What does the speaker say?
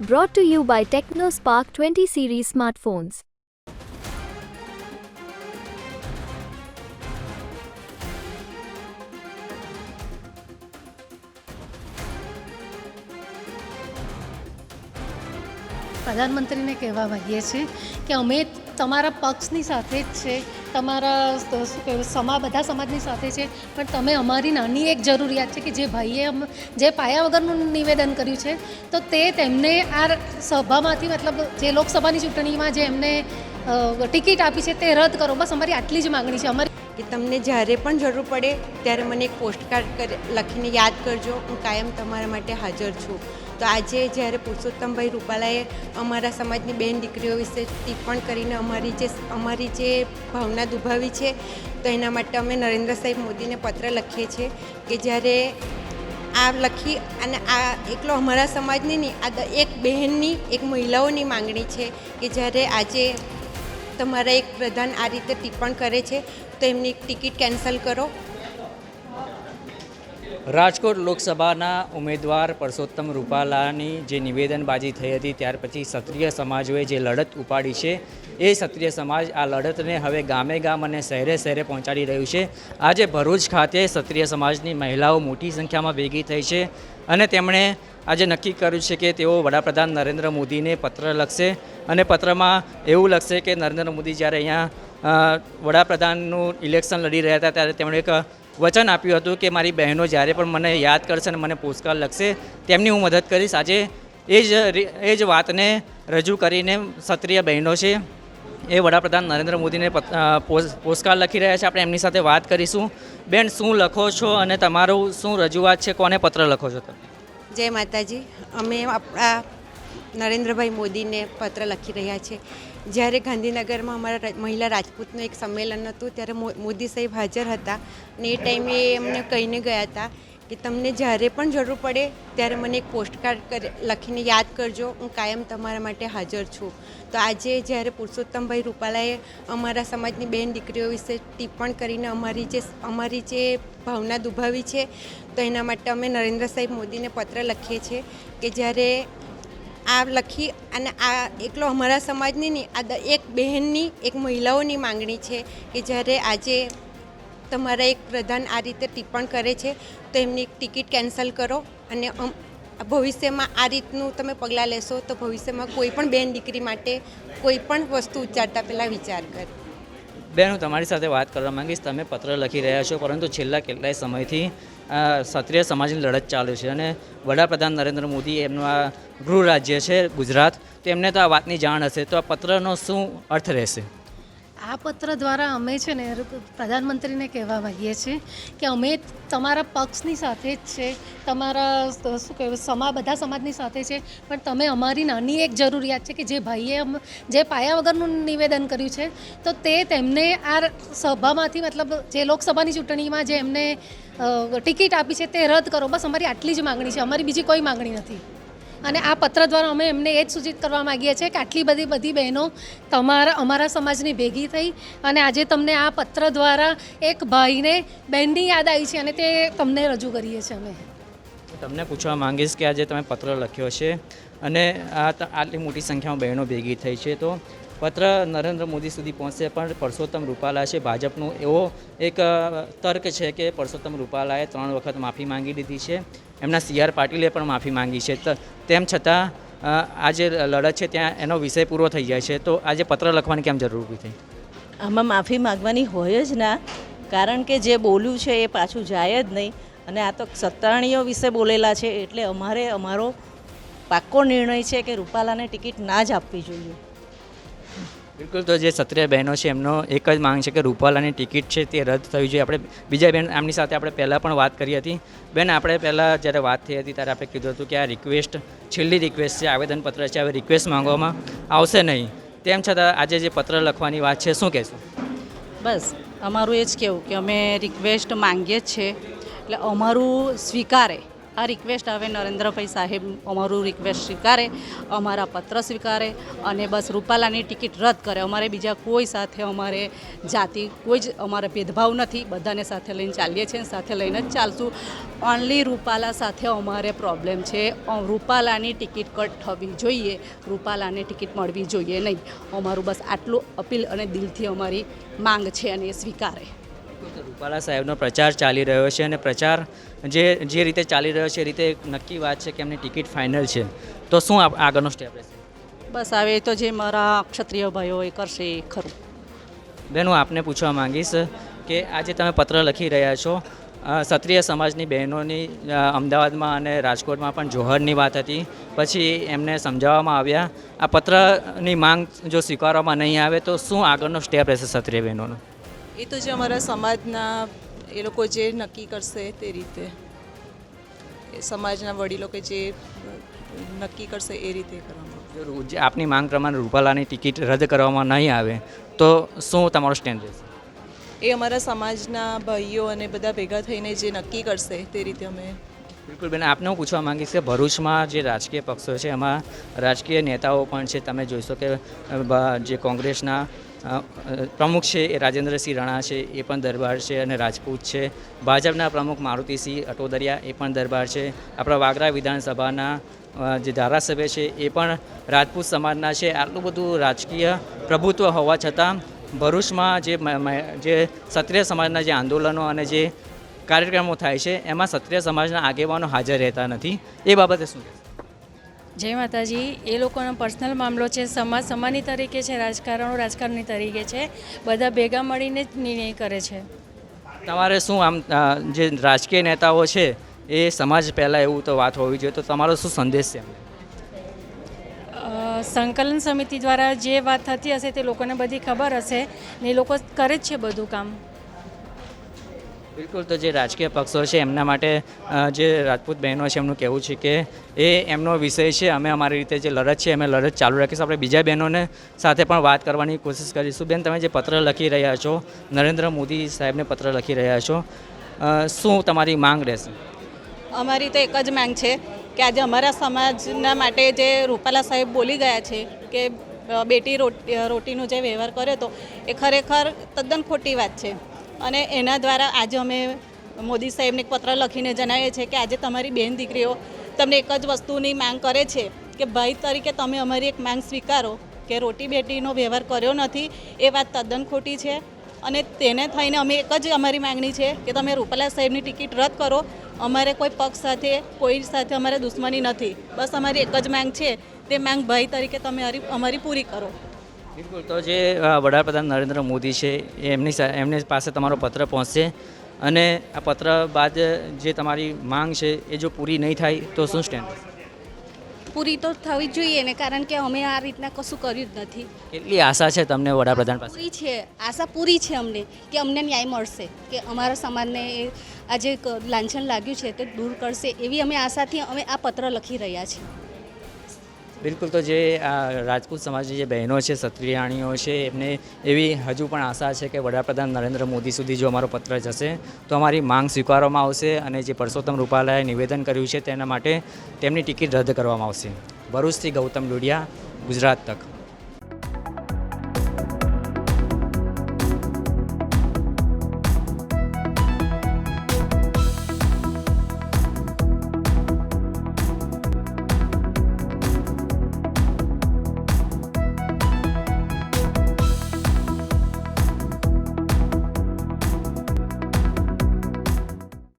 Brought to you by TechnoSpark 20 series smartphones. પ્રધાનમંત્રીને કહેવા માગીએ છીએ કે અમે તમારા પક્ષની સાથે જ છે તમારા શું કહેવાય સમા, બધા સમાજની સાથે છે, પણ તમે અમારી નાની એક જરૂરિયાત છે કે જે ભાઈએ અમ, જે પાયા વગરનું નિવેદન કર્યું છે, તો તે તેમને આ સભામાંથી મતલબ જે લોકસભાની ચૂંટણીમાં જે એમને ટિકિટ આપી છે તે રદ કરો. બસ અમારી આટલી જ માગણી છે. અમારી કે તમને જ્યારે પણ જરૂર પડે, ત્યારે મને એક પોસ્ટકાર્ડ કર, લખીને યાદ કરજો. હું કાયમ તમારા માટે હાજર છું. તો આજે જ્યારે પુરુષોત્તમભાઈ રૂપાલાએ અમારા સમાજની બેન દીકરીઓ વિશે ટિપ્પણ કરીને અમારી જે અમારી જે ભાવના દુભાવી છે, તો એના માટે અમે નરેન્દ્ર સાહેબ મોદીને પત્ર લખીએ છીએ કે જ્યારે આ લખી અને આ એકલો અમારા સમાજની નહીં, આ એક બહેનની, એક મહિલાઓની માંગણી છે કે જ્યારે આજે તમારા એક પ્રધાન આ રીતે ટિપ્પણ કરે છે, તો એમની ટિકિટ કેન્સલ કરો. રાજકોટ લોકસભાના ઉમેદવાર પરસોત્તમ રૂપાલાની જે નિવેદનબાજી થઈ હતી, ત્યાર પછી ક્ષત્રિય સમાજોએ જે લડત ઉપાડી છે, એ ક્ષત્રિય સમાજ આ લડતને હવે ગામે ગામ અને શહેરે શહેરે પહોંચાડી રહ્યું છે. આજે ભરૂચ ખાતે ક્ષત્રિય સમાજની મહિલાઓ મોટી સંખ્યામાં ભેગી થઈ છે અને તેમણે આજે નક્કી કર્યું છે કે તેઓ વડાપ્રધાન નરેન્દ્ર મોદીને પત્ર લખશે અને પત્રમાં એવું લખશે કે નરેન્દ્ર મોદી જ્યારે અહીંયા વડાપ્રધાનનું ઇલેક્શન લડી રહ્યા હતા ત્યારે તેમણે એક વચન આપ્યું હતું કે મારી બહેનો જ્યારે પણ મને યાદ કરશે અને મને પુરસ્કાર લખશે, તેમની હું મદદ કરીશ. આજે એ જ એ જ વાતને રજૂ કરીને ક્ષત્રિય બહેનો છે એ વડાપ્રધાન નરેન્દ્ર મોદીને પોસ્ટકાર્ડ લખી રહ્યા છે. આપણે એમની સાથે વાત કરીશું. બેન, શું લખો છો અને તમારું શું રજૂઆત છે? કોને પત્ર લખો છો તમે? જય માતાજી. અમે આપણા નરેન્દ્રભાઈ મોદીને પત્ર લખી રહ્યા છે. જ્યારે ગાંધીનગરમાં અમારા મહિલા રાજપૂતનું એક સંમેલન હતું, ત્યારે મોદી સાહેબ હાજર હતા અને એ ટાઈમે એ અમને કહીને ગયા હતા કે તમને જ્યારે પણ જરૂર પડે, ત્યારે મને એક પોસ્ટકાર્ડ કરી, લખીને યાદ કરજો, હું કાયમ તમારા માટે હાજર છું. તો આજે જ્યારે પુરુષોત્તમભાઈ રૂપાલાએ અમારા સમાજની બેન દીકરીઓ વિશે ટિપ્પણ કરીને અમારી જે અમારી જે ભાવના દુભાવી છે, તો એના માટે અમે નરેન્દ્ર સાહેબ મોદીને પત્ર લખીએ છીએ કે જ્યારે આ લખી અને આ એકલો અમારા સમાજની નહીં, આ એક બહેનની, એક મહિલાઓની માંગણી છે કે જ્યારે આજે તમારા એક પ્રધાન આ રીતે ટિપ્પણ કરે છે, તો એમની ટિકિટ કેન્સલ કરો અને ભવિષ્યમાં આ રીતનું તમે પગલાં લેશો તો ભવિષ્યમાં કોઈ પણ બેન દીકરી માટે કોઈ પણ વસ્તુ ઉચ્ચારતા પહેલાં વિચાર કર. બેન, હું તમારી સાથે વાત કરવા માંગીશ. તમે પત્ર લખી રહ્યા છો, પરંતુ છેલ્લા કેટલાય સમયથી ક્ષત્રિય સમાજની લડત ચાલુ છે અને વડાપ્રધાન નરેન્દ્ર મોદી એમનું આ ગૃહ રાજ્ય છે ગુજરાત. તો એમને તો આ વાતની જાણ હશે. તો આ પત્રનો શું અર્થ રહેશે? આ પત્ર દ્વારા અમે છે ને પ્રધાનમંત્રીને કહેવા માગીએ છીએ કે અમે તમારા પક્ષની સાથે જ છે, તમારા શું કહેવાય, સમા, બધા સમાજની સાથે છે, પણ તમે અમારી નાની એક જરૂરિયાત છે કે જે ભાઈએ જે પાયા વગરનું નિવેદન કર્યું છે, તો તે તેમને આ સભામાંથી મતલબ જે લોકસભાની ચૂંટણીમાં જે એમને ટિકિટ આપી છે તે રદ કરો. બસ અમારી આટલી જ માગણી છે. અમારી બીજી કોઈ માગણી નથી. અને આ પત્ર દ્વારા અમે એમને એ જ સૂચિત કરવા માગીએ છીએ કે આટલી બધી બધી બહેનો તમારા અમારા સમાજની ભેગી થઈ અને આજે તમને આ પત્ર દ્વારા એક ભાઈને બહેનની યાદ આવી છે અને તે તમને રજૂ કરીએ છીએ અમે. તમને પૂછવા માંગીશ કે આજે તમે પત્ર લખ્યો છે અને આ આટલી મોટી સંખ્યામાં બહેનો ભેગી થઈ છે તો પત્ર નરેન્દ્ર મોદી સુધી પહોંચશે પણ પરસોત્તમ રૂપાલા છે ભાજપનું. એવો એક તર્ક છે કે પરસોત્તમ રૂપાલાએ ત્રણ વખત માફી માંગી લીધી છે. એમના સી આર પાટીલે પણ માફી માંગી છે. તેમ છતાં આજે લડત છે ત્યાં એનો વિષય પૂરો થઈ જાય છે. તો આજે પત્ર લખવાની કેમ જરૂર ઊભી થઈ? આમાં માફી માગવાની હોય જ ના. કારણ કે જે બોલ્યું છે એ પાછું જાય જ નહીં. અને આ તો સત્તાણીઓ વિશે બોલેલા છે એટલે અમારે, અમારો પાક્કો નિર્ણય છે કે રૂપાલાને ટિકિટ ના જ આપવી જોઈએ. બિલકુલ, તો જે ક્ષત્રિય બહેનો છે, એમનો એક જ માંગ છે કે રૂપાલાની ટિકિટ છે તે રદ થવી જોઈએ. આપણે બીજા બેન આમની સાથે આપણે પહેલાં પણ વાત કરી હતી. બેન, આપણે પહેલાં જ્યારે વાત થઈ હતી ત્યારે આપણે કીધું હતું કે આ રિક્વેસ્ટ છેલ્લી રિક્વેસ્ટ છે, આવેદનપત્ર છે, હવે રિક્વેસ્ટ માંગવામાં આવશે નહીં. તેમ છતાં આજે જે પત્ર લખવાની વાત છે, શું કહેશું? બસ, અમારું એ જ કહેવું કે અમે રિક્વેસ્ટ માંગીએ જ છે એટલે અમારું સ્વીકારે. આ રિક્વેસ્ટ હવે નરેન્દ્રભાઈ સાહેબ અમારું રિક્વેસ્ટ સ્વીકારે, અમારા પત્ર સ્વીકારે અને બસ રૂપાલાની ટિકિટ રદ કરે. અમારે બીજા કોઈ સાથે અમારે જાતિ, કોઈ જ અમારે ભેદભાવ નથી. બધાને સાથે લઈને ચાલીએ છીએ સાથે લઈને જ ચાલશું. ઓનલી રૂપાલા સાથે અમારે પ્રોબ્લેમ છે. રૂપાલાની ટિકિટ કટ થવી જોઈએ. રૂપાલાની ટિકિટ મળવી જોઈએ નહીં. અમારું બસ આટલું અપીલ અને દિલથી અમારી માંગ છે અને એ સ્વીકારે. રૂપાલા સાહેબનો પ્રચાર ચાલી રહ્યો છે અને પ્રચાર જે જે રીતે ચાલી રહ્યો છે એ રીતે નક્કી વાત છે કે એમની ટિકિટ ફાઇનલ છે. તો શું આગળનો સ્ટેપ રહેશે? બસ હવે તો જે મારા ક્ષત્રિય ભાઈઓ એ કરશે એ ખરું. બેન હું આપને પૂછવા માંગીશ કે આજે તમે પત્ર લખી રહ્યા છો. ક્ષત્રિય સમાજની બહેનોની અમદાવાદમાં અને રાજકોટમાં પણ જોહરની વાત હતી. પછી એમને સમજાવવામાં આવ્યા. આ પત્રની માંગ જો સ્વીકારવામાં નહીં આવે તો શું આગળનો સ્ટેપ રહેશે ક્ષત્રિય બહેનોનો? એ તો જે અમારા સમાજના એ લોકો જે નક્કી કરશે તે રીતે. સમાજના વડીલો કે જે નક્કી કરશે એ રીતે કરવામાં જે આપની માંગ પ્રમાણે રૂપાલાની ટિકિટ રદ કરવામાં નહીં આવે તો શું તમારો સ્ટેન્ડ રહેશે? એ અમારા સમાજના ભાઈઓ અને બધા ભેગા થઈને જે નક્કી કરશે તે રીતે અમે બિલકુલ બેન આપને હું પૂછવા માંગીશ કે ભરૂચમાં જે રાજકીય પક્ષો છે એમાં રાજકીય નેતાઓ પણ છે. તમે જોઈશો કે જે કોંગ્રેસના પ્રમુખ છે એ રાજેન્દ્રસિંહ રણા છે, એ પણ દરબાર છે અને રાજપૂત છે. ભાજપના પ્રમુખ મારુતિસિંહ અટોદરિયા એ પણ દરબાર છે. આપણા વાગરા વિધાનસભાના જે ધારાસભ્ય છે એ પણ રાજપૂત સમાજના છે. આટલું બધું રાજકીય પ્રભુત્વ હોવા છતાં ભરૂચમાં જે જે ક્ષત્રિય સમાજના જે આંદોલનો અને જે કાર્યક્રમો થાય છે, એમાં ક્ષત્રિય સમાજના આગેવાનો હાજર રહેતા નથી. એ બાબતે શું? જય માતાજી. એ લોકોનો પર્સનલ મામલો છે. સમાજ સમાની તરીકે છે. રાજકારણો રાજકારણી તરીકે છે. બધા ભેગા મળીને જ નિર્ણય કરે છે. તમારે શું આમ જે રાજકીય નેતાઓ છે એ સમાજ પહેલાં એવું તો વાત હોવી જોઈએ. તો તમારો શું સંદેશ છે સંકલન સમિતિ દ્વારા જે વાત થતી હશે તે લોકોને બધી ખબર હશે ને એ લોકો કરે જ છે બધું કામ. બિલકુલ તો જે રાજકીય પક્ષો છે એમના માટે જે રાજપૂત બહેનો છે એમનું કહેવું છે કે એ એમનો વિષય છે, અમે અમારી રીતે જે લડત છે, અમે લડત ચાલુ રાખીશું. આપણે બીજા બહેનોને સાથે પણ વાત કરવાની કોશિશ કરીશું. બેન, તમે જે પત્ર લખી રહ્યા છો, નરેન્દ્ર મોદી સાહેબને પત્ર લખી રહ્યા છો શું તમારી માંગ રહેશે? અમારી તો એક જ માંગ છે કે આજે અમારા સમાજના માટે જે રૂપાલા સાહેબ બોલી ગયા છે કે બેટી રોટી, રોટીનો જે વ્યવહાર કર્યો હતો, એ ખરેખર તદ્દન ખોટી વાત છે. અને એના દ્વારા આજે અમે મોદી સાહેબને એક પત્ર લખીને જણાવીએ છીએ કે આજે તમારી બેન દીકરીઓ તમને એક જ વસ્તુની માંગ કરે છે કે ભાઈ તરીકે તમે અમારી એક માંગ સ્વીકારો કે રોટી બેટીનો વ્યવહાર કર્યો નથી, એ વાત તદ્દન ખોટી છે. અને તેને થઈને અમે એક જ અમારી માંગણી છે કે તમે રૂપાલા સાહેબની ટિકિટ રદ કરો. અમારે કોઈ પક્ષ સાથે, કોઈ સાથે અમારે દુશ્મની નથી. બસ અમારી એક જ માંગ છે. તે માંગ ભાઈ તરીકે તમે અમારી પૂરી કરો. બિલકુલ. તો જે વડાપ્રધાન નરેન્દ્ર મોદી છે એમની એમની પાસે તમારો પત્ર પહોંચશે અને આ પત્ર બાદ જે તમારી માંગ છે એ જો પૂરી નહીં થાય તો શું સ્ટેન્ડ પૂરી તો થવી જોઈએ ને કારણ કે અમે આ રીતના કશું કર્યું જ નથી. કેટલી આશા છે તમને વડાપ્રધાન પાસે? પૂરી છે આશા પૂરી છે અમને કે અમને ન્યાય મળશે કે અમારા સમાજને આ જે લાંછન લાગ્યું છે તે દૂર કરશે એવી અમે આશાથી અમે આ પત્ર લખી રહ્યા છીએ. બિલકુલ તો જે આ રાજપૂત સમાજની જે બહેનો છે, ક્ષત્રિયાણીઓ છે, એમને એવી હજુ પણ આશા છે કે વડાપ્રધાન નરેન્દ્ર મોદી સુધી જો અમારો પત્ર જશે, તો અમારી માંગ સ્વીકારવામાં આવશે અને જે પરસોત્તમ રૂપાલાએ નિવેદન કર્યું છે તેના માટે તેમની ટિકિટ રદ કરવામાં આવશે. ભરૂચથી ગૌતમ લુડિયા ગુજરાત તક.